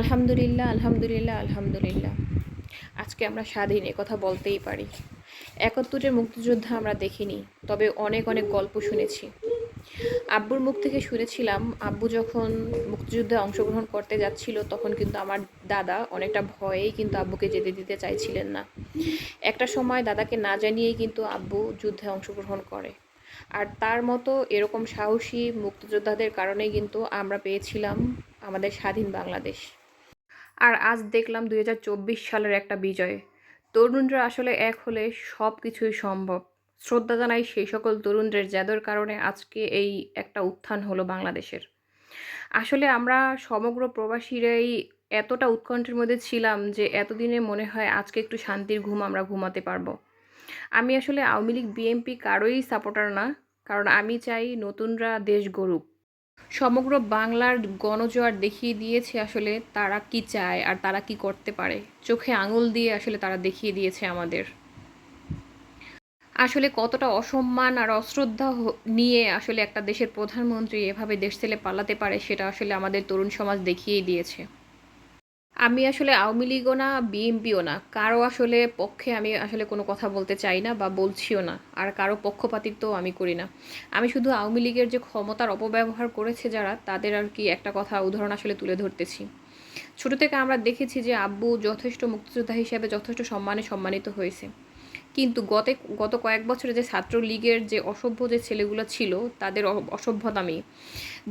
আলহামদুলিল্লাহ আলহামদুলিল্লাহ আলহামদুলিল্লাহ। আজকে আমরা স্বাধীন কথা বলতেই পারি। একাত্তরের মুক্তিযোদ্ধা আমরা দেখিনি, তবে অনেক অনেক গল্প শুনেছি। আব্বুর মুখ থেকে শুনেছিলাম, আব্বু যখন মুক্তিযুদ্ধে অংশগ্রহণ করতে যাচ্ছিল, তখন কিন্তু আমার দাদা অনেকটা ভয়েই কিন্তু আব্বুকে যেতে দিতে চাইছিলেন না। একটা সময় দাদাকে না জানিয়েই কিন্তু আব্বু যুদ্ধে অংশগ্রহণ করে। আর তার মতো এরকম সাহসী মুক্তিযোদ্ধাদের কারণেই কিন্তু আমরা পেয়েছিলাম আমাদের স্বাধীন বাংলাদেশ। আর আজ দেখলাম দু হাজার চব্বিশ সালের একটা বিজয়। তরুণরা আসলে এক হলে সব কিছুই সম্ভব। শ্রদ্ধা জানাই সেই সকল তরুণদের যাদের কারণে আজকে এই একটা উত্থান হলো বাংলাদেশের। আসলে আমরা সমগ্র প্রবাসীরাই এতটা উৎকণ্ঠের মধ্যে ছিলাম যে এতদিনে মনে হয় আজকে একটু শান্তির ঘুম আমরা ঘুমাতে পারব। আমি আসলে আওয়ামী লীগ, বিএনপি কারোই সাপোর্টার না, কারণ আমি চাই নতুনরা দেশ গড়ুক। সমগ্র বাংলার গণজোয়ার দেখিয়ে দিয়েছে আসলে তারা কি চায় আর তারা কি করতে পারে। চোখে আঙুল দিয়ে আসলে তারা দেখিয়ে দিয়েছে আমাদের। আসলে কতটা অসম্মান আর অশ্রদ্ধা নিয়ে আসলে একটা দেশের প্রধানমন্ত্রী এভাবে দেশ ছেলে পালাতে পারে সেটা আসলে আমাদের তরুণ সমাজ দেখিয়েই দিয়েছে। আমি আসলে আওয়ামী লীগও না, বিএনপিও না। কারও আসলে পক্ষে আমি আসলে কোনো কথা বলতে চাই না বা বলছিও না। আর কারও পক্ষপাতিত্বও আমি করি না। আমি শুধু আওয়ামী লীগের যে ক্ষমতার অপব্যবহার করেছে যারা, তাদের আর কি একটা কথা, উদাহরণ আসলে তুলে ধরতেছি। ছোট থেকে আমরা দেখেছি যে আব্বু যথেষ্ট মুক্তিযোদ্ধা হিসেবে যথেষ্ট সম্মানে সম্মানিত হয়েছে। কিন্তু গত গত কয়েক বছরে যে ছাত্র লীগের যে অসভ্য যে ছেলেগুলো ছিল, তাদের অসভ্যতামি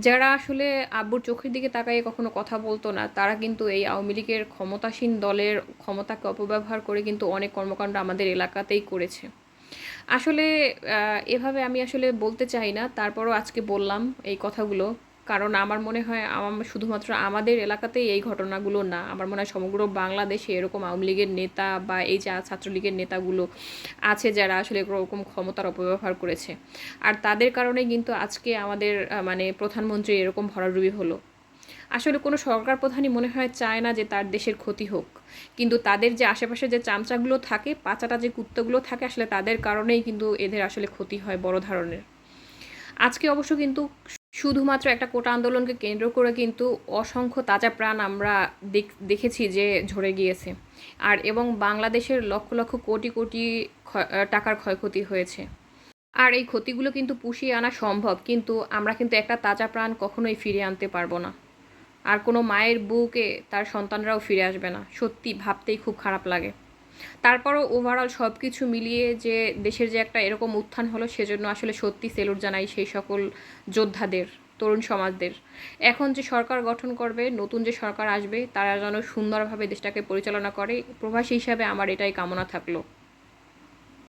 যারা আসলে আব্বুর চোখের দিকে তাকাইয়ে কখনো কথা বলতো না, তারা কিন্তু এই আওয়ামী লীগের ক্ষমতাসীন দলের ক্ষমতাকে অপব্যবহার করে কিন্তু অনেক কর্মকাণ্ড আমাদের এলাকাতেই করেছে। আসলে এভাবে আমি আসলে বলতে চাই না, তারপরও আজকে বললাম এই কথাগুলো। কারণ আমার মনে হয় শুধুমাত্র আমাদের এলাকাতেই এই ঘটনাগুলো না, আমার মনে হয় সমগ্র বাংলাদেশে এরকম আওয়ামী লীগের নেতা বা এই যে ছাত্রলীগের নেতাগুলো আছে যারা আসলে এরকম ক্ষমতার অপব্যবহার করেছে। আর তাদের কারণে কিন্তু আজকে আমাদের মানে প্রধানমন্ত্রী এরকম ভরাডুবি হলো। আসলে কোনো সরকার প্রধানই মনে হয় চায় না যে তার দেশের ক্ষতি হোক। কিন্তু তাদের যে আশেপাশে যে চামচাগুলো থাকে, পাচাটা যে কুত্তাগুলো থাকে, আসলে তাদের কারণেই কিন্তু এদের আসলে ক্ষতি হয় বড় ধরনের। আজকে অবশ্য কিন্তু শুধুমাত্র একটা কোটা আন্দোলনকে কেন্দ্র করে কিন্তু অসংখ্য তাজা প্রাণ আমরা দেখ- দেখেছি যে ঝরে গিয়েছে। আর এবং বাংলাদেশের লক্ষ লক্ষ কোটি কোটি টাকার ক্ষয়ক্ষতি হয়েছে। আর এই ক্ষতিগুলো কিন্তু পুষিয়ে আনা সম্ভব, কিন্তু আমরা কিন্তু একটা তাজা প্রাণ কখনোই ফিরে আনতে পারব না। আর কোনো মায়ের বুকে তার সন্তানরাও ফিরে আসবে না। সত্যি ভাবতেই খুব খারাপ লাগে। তারপরও ওভারঅল সব কিছু মিলিয়ে যে দেশের যে একটা এরকম উত্থান হলো, সেজন্য আসলে সত্যি সেলুট জানাই সেই সকল যোদ্ধাদের, তরুণ সমাজদের। এখন যে সরকার গঠন করবে, নতুন যে সরকার আসবে, তারা যেন সুন্দরভাবে দেশটাকে পরিচালনা করে, প্রবাসী হিসাবে আমার এটাই কামনা থাকল।